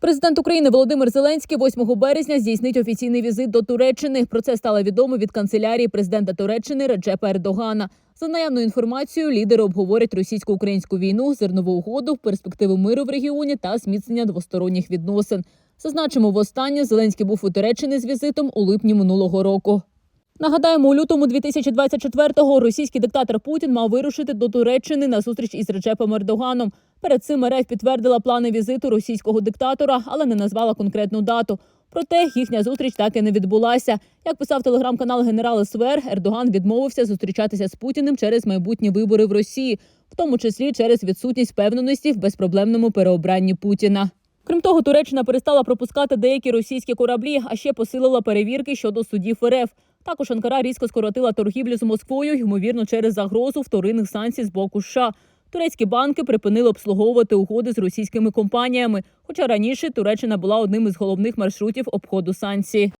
Президент України Володимир Зеленський 8 березня здійснить офіційний візит до Туреччини. Про це стало відомо від канцелярії президента Туреччини Реджепа Ердогана. За наявною інформацією, лідери обговорять російсько-українську війну, зернову угоду, перспективи миру в регіоні та зміцнення двосторонніх відносин. Зазначимо, востаннє Зеленський був у Туреччині з візитом у липні минулого року. Нагадаємо, у лютому 2024-го російський диктатор Путін мав вирушити до Туреччини на зустріч із Реджепом Ердоганом. Перед цим РФ підтвердила плани візиту російського диктатора, але не назвала конкретну дату. Проте їхня зустріч так і не відбулася. Як писав телеграм-канал Генерал СВР, Ердоган відмовився зустрічатися з Путіним через майбутні вибори в Росії, в тому числі через відсутність впевненості в безпроблемному переобранні Путіна. Крім того, Туреччина перестала пропускати деякі російські кораблі, а ще посилила перевірки щодо судів РФ. Також Анкара різко скоротила торгівлю з Москвою, ймовірно, через загрозу вторинних санкцій з боку США. Турецькі банки припинили обслуговувати угоди з російськими компаніями. Хоча раніше Туреччина була одним із головних маршрутів обходу санкцій.